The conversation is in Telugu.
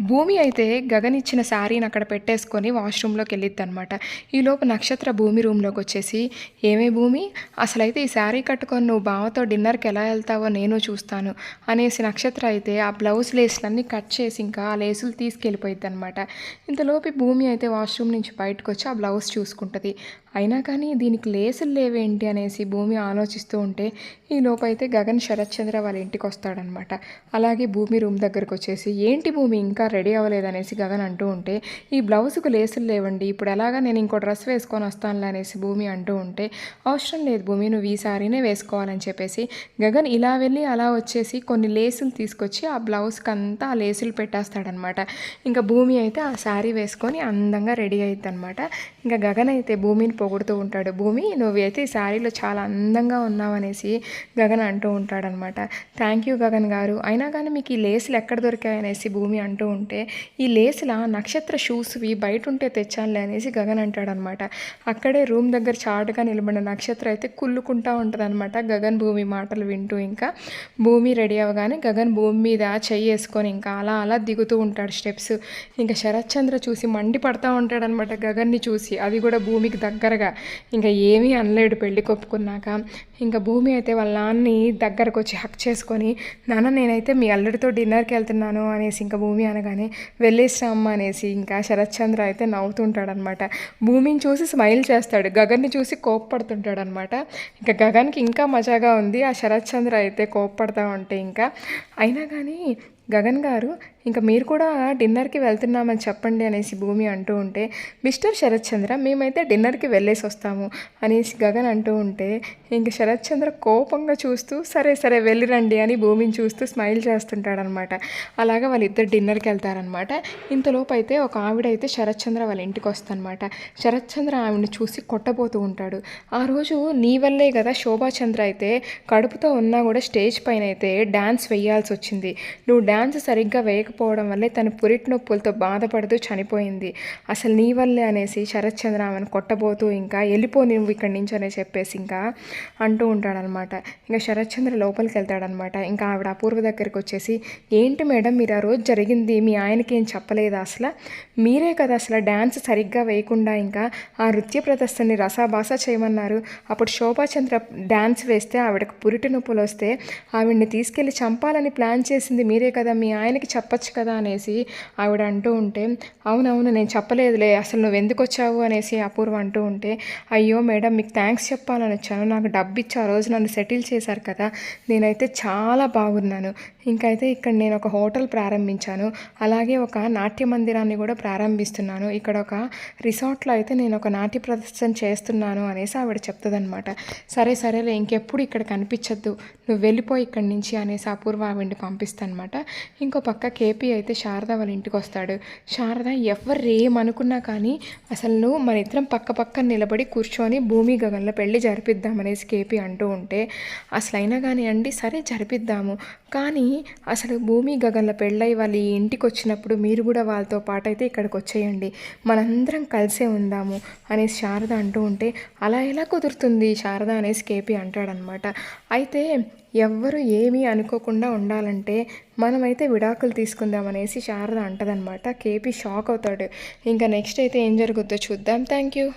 భూమి అయితే గగన్ ఇచ్చిన శారీని అక్కడ పెట్టేసుకొని వాష్రూమ్లోకి వెళ్ళిద్ది అనమాట ఈలోపు నక్షత్ర భూమి రూమ్లోకి వచ్చేసి ఏమే భూమి? అసలైతే ఈ శారీ కట్టుకొని నువ్వు బావతో డిన్నర్కి ఎలా వెళ్తావో నేను చూస్తాను అనేసి నక్షత్ర అయితే ఆ బ్లౌజ్ లేసులన్నీ కట్ చేసి ఇంకా ఆ లేసులు తీసుకెళ్ళిపోయిద్ది అనమాట ఇంతలోపు భూమి అయితే వాష్రూమ్ నుంచి బయటకు వచ్చి ఆ బ్లౌజ్ చూసుకుంటుంది. అయినా కానీ దీనికి లేసులు లేవేంటి అనేసి భూమి ఆలోచిస్తూ ఉంటే ఈ లోపైతే అయితే గగన్ శరత్చంద్ర వాళ్ళ ఇంటికి వస్తాడనమాట. అలాగే భూమి రూమ్ దగ్గరకు వచ్చేసి ఏంటి భూమి ఇంకా రెడీ అవ్వలేదనేసి గగన్ అంటూ ఉంటే ఈ బ్లౌజ్కు లేసులు లేవండి ఇప్పుడు ఎలాగా నేను ఇంకో డ్రెస్ వేసుకొని వస్తానులే అనేసి భూమి అంటూ ఉంటే అవసరం లేదు భూమి నువ్వు ఈ సారీనే వేసుకోవాలని చెప్పేసి గగన్ ఇలా వెళ్ళి అలా వచ్చేసి కొన్ని లేసులు తీసుకొచ్చి ఆ బ్లౌజ్కి అంతా ఆ లేసులు పెట్టేస్తాడనమాట. ఇంకా భూమి అయితే ఆ శారీ వేసుకొని అందంగా రెడీ అవుతుంది అనమాట ఇంకా గగన్ అయితే భూమిని పొగుడుతూ ఉంటాడు. భూమి నువ్వైతే ఈ శారీలో చాలా అందంగా ఉన్నావనేసి గగన్ అంటూ ఉంటాడనమాట. థ్యాంక్ యూ గగన్ గారు. అయినా కానీ మీకు ఈ లేసులు ఎక్కడ దొరికాయనేసి భూమి అంటూ ఉంటే ఈ లేసుల నక్షత్ర షూస్వి బయట ఉంటే తెచ్చానులే అనేసి గగన్ అంటాడనమాట. అక్కడే రూమ్ దగ్గర చాటుగా నిలబడిన నక్షత్ర అయితే కుళ్ళుకుంటా ఉంటుందన్నమాట గగన్ భూమి మాటలు వింటూ. ఇంకా భూమి రెడీ అవ్వగానే గగన్ భూమి మీద చెయ్యి వేసుకొని ఇంకా అలా అలా దిగుతూ ఉంటాడు స్టెప్స్. ఇంకా శరత్చంద్ర చూసి మండి పడతా ఉంటాడనమాట గగన్ని చూసి. అది కూడా భూమికి దగ్గరగా ఇంకా ఏమీ అనలేడు పెళ్ళి కొప్పుకున్నాక. ఇంకా భూమి అయితే వాళ్ళ నాన్ని దగ్గరకు వచ్చి హక్ చేసుకొని నాన్న నేనైతే మీ అల్లుడితో డిన్నర్కి వెళ్తున్నాను అనేసి ఇంకా భూమి అనగానే వెళ్ళేసామ్మ అనేసి ఇంకా శరత్చంద్ర అయితే నవ్వుతుంటాడనమాట. భూమిని చూసి స్మైల్ చేస్తాడు. గగన్ని చూసి కోప్పడుతుంటాడు అనమాట ఇంకా గగన్కి ఇంకా మజాగా ఉంది. ఆ శరత్చంద్ర అయితే కోప్పడతా ఉంటే ఇంకా. అయినా కానీ గగన్ గారు ఇంకా మీరు కూడా డిన్నర్కి వెళ్తున్నామని చెప్పండి అనేసి భూమి అంటూ ఉంటే మిస్టర్ శరత్ చంద్ర మేమైతే డిన్నర్కి వెళ్ళేసి వస్తాము అనేసి గగన్ అంటూ ఉంటే ఇంక శరత్ చంద్ర కోపంగా చూస్తూ సరే సరే వెళ్ళిరండి అని భూమిని చూస్తూ స్మైల్ చేస్తుంటాడనమాట. అలాగా వాళ్ళిద్దరు డిన్నర్కి వెళ్తారనమాట. ఇంతలోపు అయితే ఒక ఆవిడ అయితే శరత్ చంద్ర వాళ్ళ ఇంటికి వస్తుందన్నమాట శరత్ చంద్ర ఆవిడని చూసి కొట్టబోతూ ఉంటాడు. ఆ రోజు నీ వల్లే కదా శోభాచంద్ర అయితే కడుపుతో ఉన్నా కూడా స్టేజ్ పైన అయితే డ్యాన్స్ వేయాల్సి వచ్చింది. నువ్వు డ్యాన్స్ సరిగ్గా లేకపోవడం వల్లే తను పురిటి నొప్పులతో బాధపడుతూ చనిపోయింది. అసలు నీ వల్లే అనేసి శరత్ చంద్ర ఆమెను కొట్టబోతూ ఇంకా వెళ్ళిపో నువ్వు ఇక్కడి నుంచి అని చెప్పేసి ఇంకా అంటూ ఉంటాడనమాట. ఇంకా శరత్ చంద్ర లోపలికి వెళ్తాడనమాట. ఇంకా ఆవిడ అపూర్వ దగ్గరికి వచ్చేసి ఏంటి మేడం మీరు ఆ రోజు జరిగింది? మీ ఆయనకి ఏం చెప్పలేదు అసలు? మీరే కదా అసలు డ్యాన్స్ సరిగ్గా వేయకుండా ఇంకా ఆ నృత్య ప్రదర్శనని రసాభాస చేయమన్నారు. అప్పుడు శోభాచంద్ర డ్యాన్స్ వేస్తే ఆవిడకు పురిటి నొప్పులు వస్తే ఆవిడ్ని తీసుకెళ్ళి చంపాలని ప్లాన్ చేసింది మీరే కదా. మీ ఆయనకి చెప్ప చెప్పచ్చు కదా అనేసి ఆవిడ అంటూ ఉంటే అవునవును నేను చెప్పలేదులే అసలు నువ్వు ఎందుకు వచ్చావు? అనేసి అపూర్వ అంటూ ఉంటే అయ్యో మేడం మీకు థ్యాంక్స్ చెప్పాలని వచ్చాను. నాకు డబ్బు ఇచ్చి ఆ రోజు నన్ను సెటిల్ చేశారు కదా. నేనైతే చాలా బాగున్నాను. ఇంకైతే ఇక్కడ నేను ఒక హోటల్ ప్రారంభించాను. అలాగే ఒక నాట్య మందిరాన్ని కూడా ప్రారంభిస్తున్నాను. ఇక్కడ ఒక రిసార్ట్లో అయితే నేను ఒక నాట్య ప్రదర్శన చేస్తున్నాను అనేసి ఆవిడ చెప్తుందనమాట సరే సరేలే ఇంకెప్పుడు ఇక్కడ కనిపించద్దు. నువ్వు వెళ్ళిపోయి ఇక్కడి నుంచి అనేసి అపూర్వ ఆవిడ్ని పంపిస్తానమాట ఇంకో పక్క కేపీ అయితే శారద వాళ్ళ ఇంటికి వస్తాడు. శారద ఎవరేమనుకున్నా కానీ అసలు నువ్వు మన ఇద్దరం పక్క పక్క నిలబడి కూర్చొని భూమి గగన్లో పెళ్ళి జరిపిద్దామనేసి కేపీ అంటూ ఉంటే అసలైనా కానీ అండి సరే జరిపిద్దాము. కానీ అసలు భూమి గగన్ల పెళ్ళై వాళ్ళు ఈ ఇంటికి వచ్చినప్పుడు మీరు కూడా వాళ్ళతో పాటైతే ఇక్కడికి వచ్చేయండి మనందరం కలిసే ఉందాము అనేసి శారద అంటూ ఉంటే అలా ఎలా కుదురుతుంది శారద అనేసి కేపీ అంటాడనమాట అయితే ఎవ్వరు ఏమీ అనుకోకుండా ఉండాలంటే మనమైతే విడాకులు తీసుకుందాం అనేసి శారద అంటదనమాట కేపీ షాక్ అవుతాడు. ఇంకా నెక్స్ట్ అయితే ఏం జరుగుద్దో చూద్దాం. Thank you.